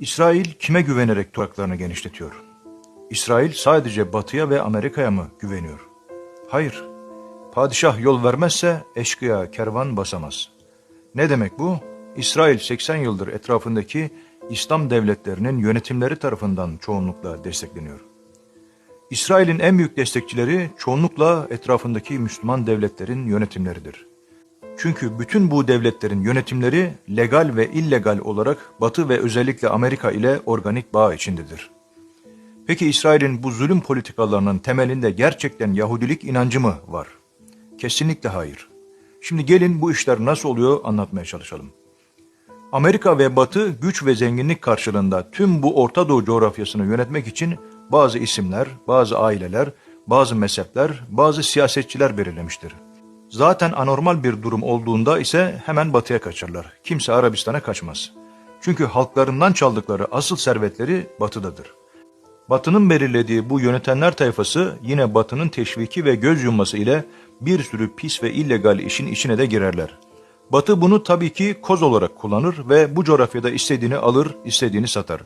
İsrail kime güvenerek topraklarını genişletiyor? İsrail sadece batıya ve Amerika'ya mı güveniyor? Hayır. Padişah yol vermezse eşkıya kervan basamaz. Ne demek bu? İsrail 80 yıldır etrafındaki İslam devletlerinin yönetimleri tarafından çoğunlukla destekleniyor. İsrail'in en büyük destekçileri çoğunlukla etrafındaki Müslüman devletlerin yönetimleridir. Çünkü bütün bu devletlerin yönetimleri legal ve illegal olarak Batı ve özellikle Amerika ile organik bağ içindedir. Peki İsrail'in bu zulüm politikalarının temelinde gerçekten Yahudilik inancı mı var? Kesinlikle hayır. Şimdi gelin bu işler nasıl oluyor anlatmaya çalışalım. Amerika ve Batı güç ve zenginlik karşılığında tüm bu Orta Doğu coğrafyasını yönetmek için bazı isimler, bazı aileler, bazı mezhepler, bazı siyasetçiler belirlemiştir. Zaten anormal bir durum olduğunda ise hemen batıya kaçarlar. Kimse Arabistan'a kaçmaz. Çünkü halklarından çaldıkları asıl servetleri batıdadır. Batı'nın belirlediği bu yönetenler tayfası yine Batı'nın teşviki ve göz yumması ile bir sürü pis ve illegal işin içine de girerler. Batı bunu tabii ki koz olarak kullanır ve bu coğrafyada istediğini alır, istediğini satar.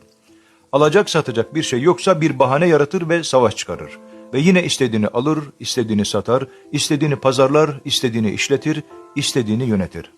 Alacak satacak bir şey yoksa bir bahane yaratır ve savaş çıkarır. Ve yine istediğini alır, istediğini satar, istediğini pazarlar, istediğini işletir, istediğini yönetir.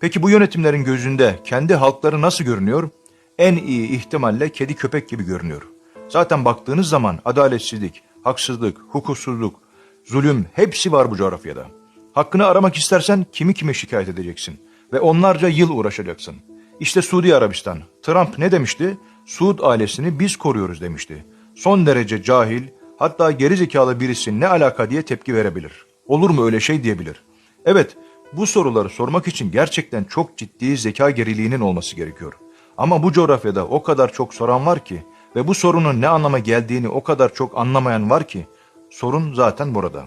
Peki bu yönetimlerin gözünde kendi halkları nasıl görünüyor? En iyi ihtimalle kedi köpek gibi görünüyor. Zaten baktığınız zaman adaletsizlik, haksızlık, hukuksuzluk, zulüm hepsi var bu coğrafyada. Hakkını aramak istersen kimi kime şikayet edeceksin ve onlarca yıl uğraşacaksın. İşte Suudi Arabistan. Trump ne demişti? Suud ailesini biz koruyoruz demişti. Son derece cahil, hatta gerizekalı birisi ne alaka diye tepki verebilir. Olur mu öyle şey diyebilir. Evet, bu soruları sormak için gerçekten çok ciddi zeka geriliğinin olması gerekiyor. Ama bu coğrafyada o kadar çok soran var ki ve bu sorunun ne anlama geldiğini o kadar çok anlamayan var ki sorun zaten burada.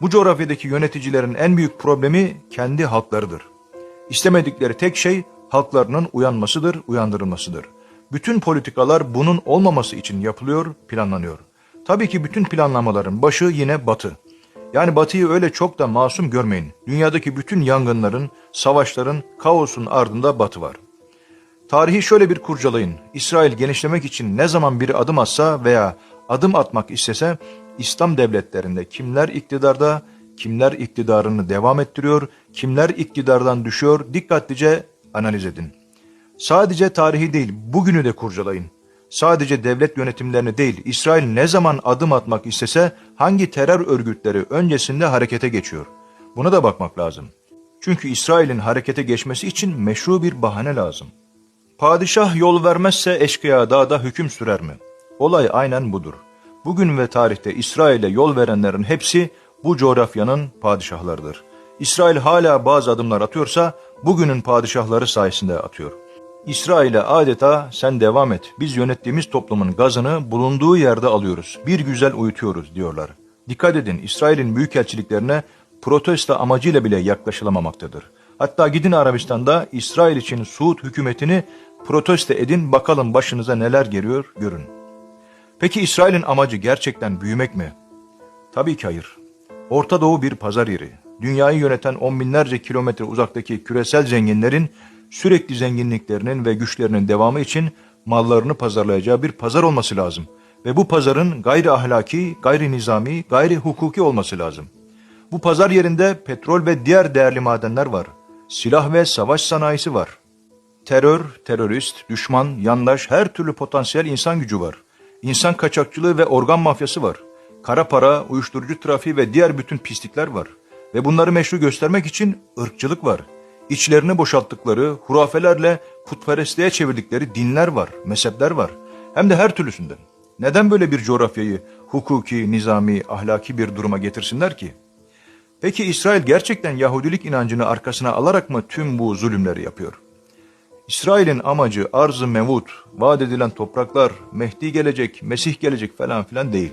Bu coğrafyadaki yöneticilerin en büyük problemi kendi halklarıdır. İstemedikleri tek şey halklarının uyanmasıdır, uyandırılmasıdır. Bütün politikalar bunun olmaması için yapılıyor, planlanıyor. Tabii ki bütün planlamaların başı yine Batı. Yani Batı'yı öyle çok da masum görmeyin. Dünyadaki bütün yangınların, savaşların, kaosun ardında Batı var. Tarihi şöyle bir kurcalayın. İsrail genişlemek için ne zaman bir adım atsa veya adım atmak istese İslam devletlerinde kimler iktidarda, kimler iktidarını devam ettiriyor, kimler iktidardan düşüyor dikkatlice analiz edin. Sadece tarihi değil bugünü de kurcalayın. Sadece devlet yönetimlerini değil İsrail ne zaman adım atmak istese hangi terör örgütleri öncesinde harekete geçiyor. Buna da bakmak lazım. Çünkü İsrail'in harekete geçmesi için meşru bir bahane lazım. Padişah yol vermezse eşkıya dağda hüküm sürer mi? Olay aynen budur. Bugün ve tarihte İsrail'e yol verenlerin hepsi bu coğrafyanın padişahlarıdır. İsrail hala bazı adımlar atıyorsa bugünün padişahları sayesinde atıyor. İsrail'e adeta sen devam et, biz yönettiğimiz toplumun gazını bulunduğu yerde alıyoruz, bir güzel uyutuyoruz diyorlar. Dikkat edin İsrail'in büyükelçiliklerine protesto amacıyla bile yaklaşılamamaktadır. Hatta gidin Arabistan'da İsrail için Suud hükümetini protesto edin bakalım başınıza neler geliyor görün. Peki İsrail'in amacı gerçekten büyümek mi? Tabii ki hayır. Orta Doğu bir pazar yeri. Dünyayı yöneten on binlerce kilometre uzaktaki küresel zenginlerin sürekli zenginliklerinin ve güçlerinin devamı için mallarını pazarlayacağı bir pazar olması lazım. Ve bu pazarın gayri ahlaki, gayri nizami, gayri hukuki olması lazım. Bu pazar yerinde petrol ve diğer değerli madenler var. Silah ve savaş sanayisi var. Terör, terörist, düşman, yandaş her türlü potansiyel insan gücü var. İnsan kaçakçılığı ve organ mafyası var. Kara para, uyuşturucu trafiği ve diğer bütün pislikler var. Ve bunları meşru göstermek için ırkçılık var. İçlerini boşalttıkları, hurafelerle putperestliğe çevirdikleri dinler var, mezhepler var. Hem de her türlüsünden. Neden böyle bir coğrafyayı hukuki, nizami, ahlaki bir duruma getirsinler ki? Peki İsrail gerçekten Yahudilik inancını arkasına alarak mı tüm bu zulümleri yapıyor? İsrail'in amacı arz-ı mevut, vaat edilen topraklar, Mehdi gelecek, Mesih gelecek falan filan değil.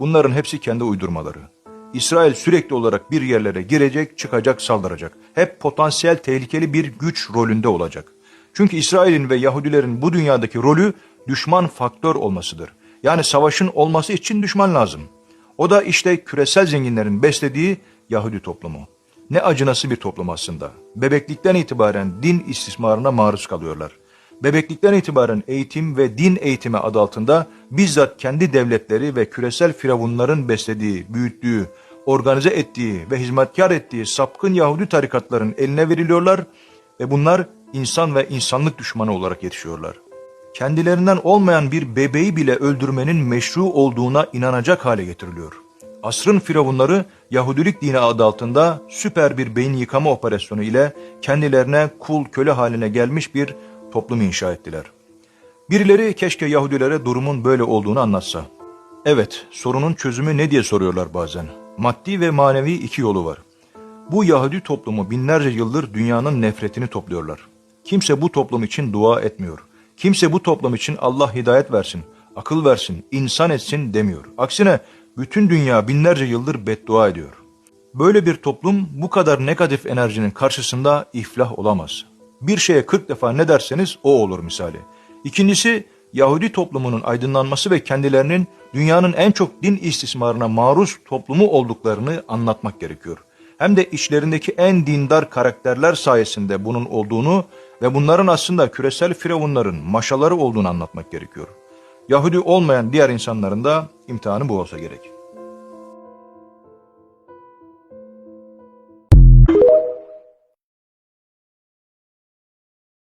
Bunların hepsi kendi uydurmaları. İsrail sürekli olarak bir yerlere girecek, çıkacak, saldıracak. Hep potansiyel tehlikeli bir güç rolünde olacak. Çünkü İsrail'in ve Yahudilerin bu dünyadaki rolü düşman faktör olmasıdır. Yani savaşın olması için düşman lazım. O da işte küresel zenginlerin beslediği Yahudi toplumu. Ne acınası bir toplum aslında. Bebeklikten itibaren din istismarına maruz kalıyorlar. Bebeklikten itibaren eğitim ve din eğitimi adı altında bizzat kendi devletleri ve küresel firavunların beslediği, büyüttüğü, organize ettiği ve hizmetkar ettiği sapkın Yahudi tarikatların eline veriliyorlar ve bunlar insan ve insanlık düşmanı olarak yetişiyorlar. Kendilerinden olmayan bir bebeği bile öldürmenin meşru olduğuna inanacak hale getiriliyor. Asrın firavunları Yahudilik dini adı altında süper bir beyin yıkama operasyonu ile kendilerine kul köle haline gelmiş bir toplum inşa ettiler. Birileri keşke Yahudilere durumun böyle olduğunu anlatsa. Evet, sorunun çözümü ne diye soruyorlar bazen. Maddi ve manevi iki yolu var. Bu Yahudi toplumu binlerce yıldır dünyanın nefretini topluyorlar. Kimse bu toplum için dua etmiyor. Kimse bu toplum için Allah hidayet versin, akıl versin, insan etsin demiyor. Aksine bütün dünya binlerce yıldır beddua ediyor. Böyle bir toplum bu kadar negatif enerjinin karşısında iflah olamaz. Bir şeye 40 defa ne derseniz o olur misali. İkincisi Yahudi toplumunun aydınlanması ve kendilerinin dünyanın en çok din istismarına maruz toplumu olduklarını anlatmak gerekiyor. Hem de içlerindeki en dindar karakterler sayesinde bunun olduğunu ve bunların aslında küresel firavunların maşaları olduğunu anlatmak gerekiyor. Yahudi olmayan diğer insanların da imtihanı bu olsa gerek.